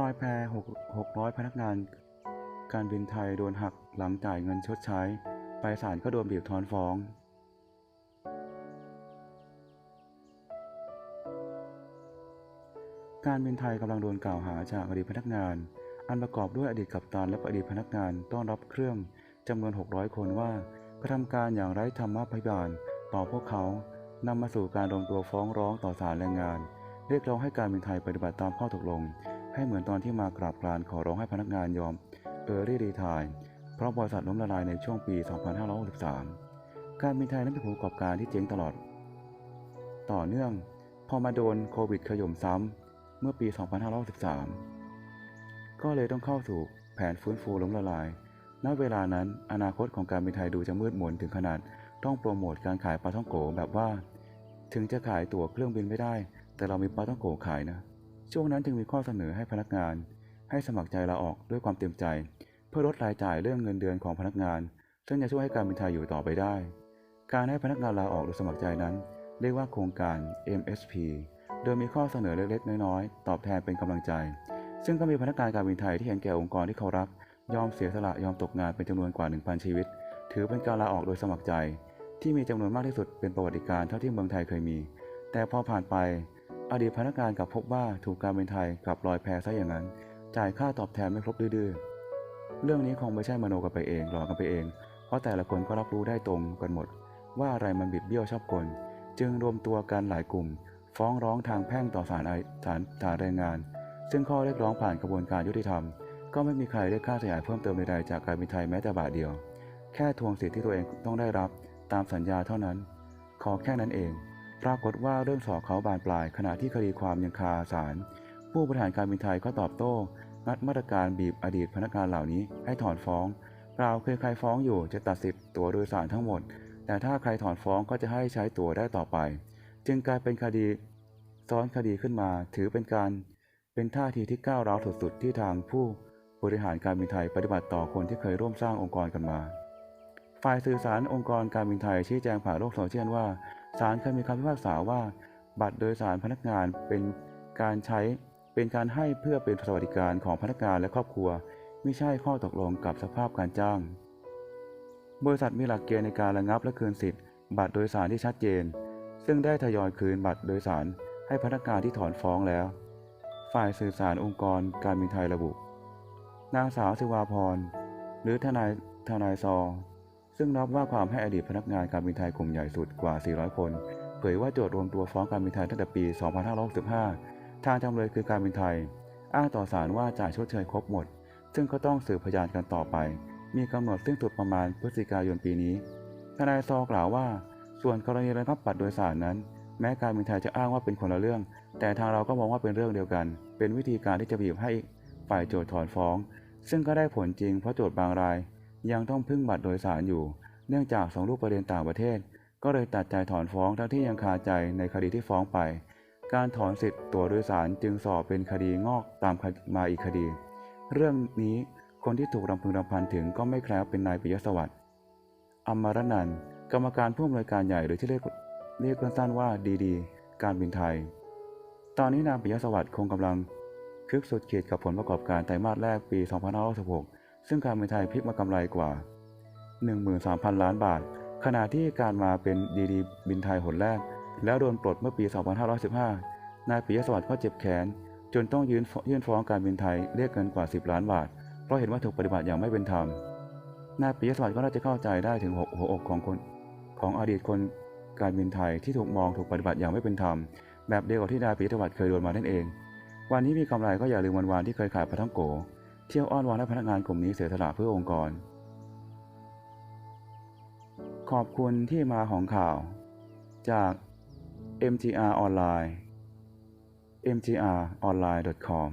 ลอยแพ600 พนักงาน การบินไทยโดนหักหลังจ่ายเงินชดใช้ ไปศาลก็โดนบีบถอนฟ้องการบินไทยกำลังโดนกล่าวหาจากอดีตพนักงาน อันประกอบด้วยอดีตกัปตันและอดีตพนักงานต้อนรับเครื่องจำนวน 600 คนว่ากระทำการอย่างไร้ธรรมพิบาล ต่อพวกเขานำมาสู่การรวมตัวฟ้องร้องต่อศาลแรงงาน เรียกร้องให้การบินไทยปฏิบัติตามข้อตกลง ให้เหมือนตอนที่มากราบกรานขอร้องให้พนักงานยอมเออรี่รีทายเพราะบริษัทล้มละลายในช่วงปี 2563 การบินไทยนั้นเป็นผู้ประกอบการที่เจ๊งตลอด ต่อเนื่องพอมาโดนโควิดขย่มซ้ำเมื่อปี 2563 ก็เลยต้องเข้าสู่แผนฟื้นฟูล้มละลาย ณ เวลานั้นอนาคตของการบินไทยดูจะมืดมนถึงขนาดต้องโปรโมทการขายปลาท่องโกแบบว่า ถึงจะขายตั๋วเครื่องบินไม่ได้ แต่เรามีปลาท่องโกขายนะ ช่วงนั้นจึงมีข้อเสนอให้พนักงาน ให้สมัครใจลาออกด้วยความเต็มใจ เพื่อลดรายจ่ายเรื่องเงินเดือนของพนักงาน ซึ่งจะช่วยให้การบินไทยอยู่ต่อไปได้ การให้พนักงานลาออกโดยสมัครใจนั้น เรียกว่าโครงการ MSP โดยมีข้อเสนอเล็กๆ น้อยๆ ตอบแทนเป็นกำลังใจ ซึ่งก็มีพนักงานการบินไทยที่เห็นแก่องค์กรที่เขารัก ยอมเสียสละยอมตกงานเป็นจำนวนกว่า 1,000 ชีวิต ถือเป็นการลาออกโดยสมัครใจ ที่มีจำนวนมากที่สุดเป็นประวัติการณ์เท่าที่เมืองไทยเคยมี แต่พอผ่านไป อดีตพนักงานกลับพบว่าถูกการบินไทยกลับลอยแพซะอย่างนั้น จ่ายค่าตอบแทนไม่ครบดื้อเรื่องนี้คงไม่ใช่มโนกันไปเองหลอกกันไปเอง เพราะแต่ละคนก็รับรู้ได้ตรงกันหมด ว่าอะไรมันบิดเบี้ยวชอบกล จึงรวมตัวกันหลายกลุ่ม ฟ้องร้องทางแพ่งต่อศาลอาศาลศาลแรงงาน ซึ่งข้อเรียกร้องผ่านกระบวนการยุติธรรม ก็ไม่มีใครได้ค่าเสียหายเพิ่มเติมใดๆจากการบินไทยแม้แต่บาทเดียว แค่ทวงสิทธิ์ที่ตัวเองต้องได้รับ ตามสัญญาเท่านั้น ขอแค่นั้นเอง ปรากฏว่าเรื่องสอบเขาบานปลายขณะที่คดีความยังคาศาลผู้บริหารการบินไทยก็ตอบโต้งัดมาตรการบีบอดีตพนักงานเหล่านี้ให้ถอนฟ้องเปล่าคือใครฟ้องอยู่จะตัดสิทธิ์ตั๋วโดยสารทั้งหมด แต่ถ้าใครถอนฟ้องก็จะให้ใช้ตั๋วได้ต่อไป จึงกลายเป็นคดี ซ้อนคดีขึ้นมาถือเป็นการเป็นท่าทีที่ก้าวร้าวสุดๆที่ทางผู้บริหารการบินไทยปฏิบัติต่อคนที่เคยร่วมสร้างองค์กรกันมา ฝ่ายสื่อสารองค์กรการบินไทยชี้แจงผ่านโลกโซเชียลว่า ศาลเคยมีคำพิพากษาว่า บัตรโดยสารพนักงานเป็นการใช้เป็นการให้เพื่อเป็นสวัสดิการของพนักงานและครอบครัว ไม่ใช่ข้อตกลงกับสภาพการจ้าง บริษัทมีหลักเกณฑ์ในการระงับและคืนสิทธิ์ บัตรโดยสารที่ชัดเจน ซึ่งได้ทยอยคืนบัตรโดยสารให้พนักงานที่ถอนฟ้องแล้ว ฝ่ายสื่อสารองค์กรการบินไทยระบุ นางสาวสิวาพร หรือทนายทนายซอ ซึ่งรับว่าความให้อดีตพนักงานการบินไทยกลุ่มใหญ่สุดกว่า 400 คน เผยว่าโจทย์รวมตัวฟ้องการบินไทยตั้งแต่ปี 2565 ทางจำเลยคือการบินไทย อ้างต่อศาลว่าจ่ายชดเชยครบหมด ซึ่งก็ต้องสืบพยานกันต่อไป มีกำหนดสิ้นสุดประมาณพฤศจิกายนปีนี้ ทนายซอกล่าวว่า ส่วนกรณีระงับบัตรโดยสารนั้น แม้การบินไทยจะอ้างว่าเป็นคนละเรื่อง แต่ทางเราก็มองว่าเป็นเรื่องเดียวกัน เป็นวิธีการที่จะบีบให้ฝ่ายโจทย์ถอนฟ้อง ซึ่งก็ได้ผลจริงเพราะโจทย์บางราย ยังต้องพึ่งบัตรโดยสารอยู่ เนื่องจากส่งรูปประเด็นต่างประเทศ ก็เลยตัดใจถอนฟ้องทั้งที่ยังคาใจในคดีที่ฟ้องไป การถอนสิทธิ์ตั๋วโดยสารจึงสอบเป็นคดีงอกตามมาอีกคดี เรื่องนี้คนที่ถูกรำพึงรำพันถึงก็ไม่แคล้วเป็นนายปิยสวัสดิ์อมรนันกรรมการผู้อำนวยการใหญ่หรือที่เรียกเรียกสั้นๆว่าดีดีการบินไทย ตอนนี้นางปิยสวัสดิ์คงกำลังคึกสุดขีดกับผลประกอบการไตรมาสแรกปี 2566 ซึ่งการบินไทยพลิกมากำไรกว่า 13,000 ล้านบาท ขณะที่การมาเป็นดีดีบินไทยหนแรก แล้วโดนปลดเมื่อปี 2515 นายปิยสวัสดิ์ก็เจ็บแขน จนต้องยื่นยื่นฟ้องการบินไทยเรียกเงินกว่า 10 ล้านบาท เพราะเห็นว่าถูกปฏิบัติอย่างไม่เป็นธรรม นายปิยสวัสดิ์ก็น่าจะเข้าใจได้ถึงหัวหัวอกของคน ของอดีตคนการบินไทยที่ถูกมองถูกปฏิบัติอย่างไม่เป็นธรรม แบบเดียวกับที่นายปิยสวัสดิ์เคยโดนมานั่นเอง วันนี้มีกำไรก็อย่าลืมวันวานที่เคยขายปลาท่องโก เที่ยวอ้อนวอนให้พนักงานกลุ่มนี้เสียสละเพื่อองค์กร ขอบคุณที่มาของข่าว จาก MTR ออนไลน์ MTR Online.com